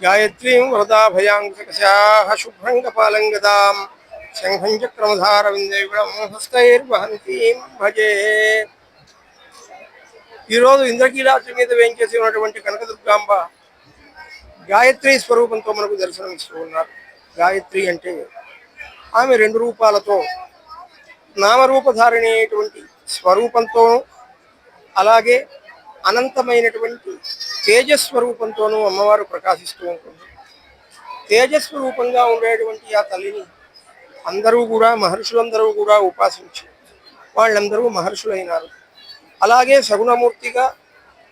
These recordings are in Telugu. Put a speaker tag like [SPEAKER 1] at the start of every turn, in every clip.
[SPEAKER 1] గాయత్రీం వరదాభయాంకశాः శుభ్రం కపాలం గదాం శంఖం చక్రమధారవిందయుగం హస్తైర్వహంతీం భజే ఈరోజు ఇంద్రకీలాద్రి మీద వేయించేసి ఉన్నటువంటి కనకదుర్గాంబ గాయత్రి స్వరూపంతో మనకు దర్శనం ఇస్తూ ఉన్నారు. గాయత్రి అంటే ఆమె రెండు రూపాలతో నామరూపధారిణి అయినటువంటి స్వరూపంతో అలాగే అనంతమైనటువంటి తేజస్వరూపంతోనూ అమ్మవారు ప్రకాశిస్తూ ఉంటుంది. తేజస్వరూపంగా ఉండేటువంటి ఆ తల్లిని అందరూ కూడా మహర్షులందరూ కూడా ఉపాసించి వాళ్ళందరూ మహర్షులైనారు. అలాగే సగుణమూర్తిగా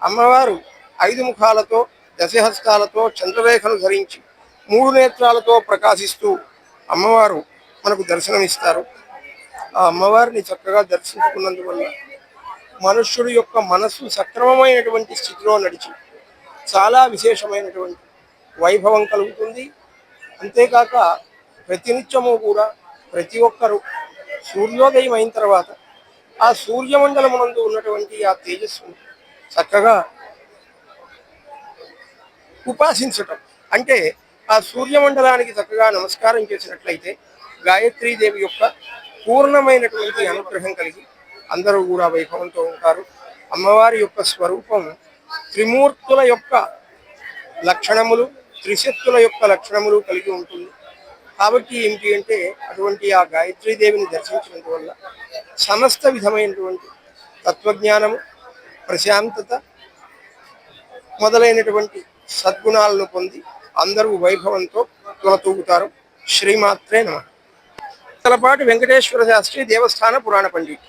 [SPEAKER 1] అమ్మవారు ఐదు ముఖాలతో దశహస్తాలతో చంద్రరేఖను ధరించి మూడు నేత్రాలతో ప్రకాశిస్తూ అమ్మవారు మనకు దర్శనమిస్తారు. ఆ అమ్మవారిని చక్కగా దర్శించుకున్నందువల్ల మనుష్యుడి యొక్క మనస్సు సక్రమమైనటువంటి స్థితిలో నడిచి చాలా విశేషమైనటువంటి వైభవం కలుగుతుంది. అంతేకాక ప్రతినిత్యము కూడా ప్రతి ఒక్కరూ సూర్యోదయం అయిన తర్వాత ఆ సూర్యమండలమునందు ఉన్నటువంటి ఆ తేజస్సును చక్కగా ఉపాసించటం. అంటే ఆ సూర్యమండలానికి చక్కగా నమస్కారం చేసినట్లయితే గాయత్రీదేవి యొక్క పూర్ణమైనటువంటి అనుగ్రహం కలిగి అందరూ కూడా వైభవంతో ఉంటారు. అమ్మవారి యొక్క స్వరూపం త్రిమూర్తుల యొక్క లక్షణములు త్రిశక్తుల యొక్క లక్షణములు కలిగి ఉంటుంది. కాబట్టి ఏమిటి అంటే అటువంటి ఆ గాయత్రీదేవిని దర్శించినందువల్ల సమస్త విధమైనటువంటి తత్వజ్ఞానము ప్రశాంతత మొదలైనటువంటి సద్గుణాలను పొంది అందరూ వైభవంతో తులతూగుతారు శ్రీమాత్రే నమ. తలపాటి వెంకటేశ్వర శాస్త్రి దేవస్థాన పురాణ పండిట్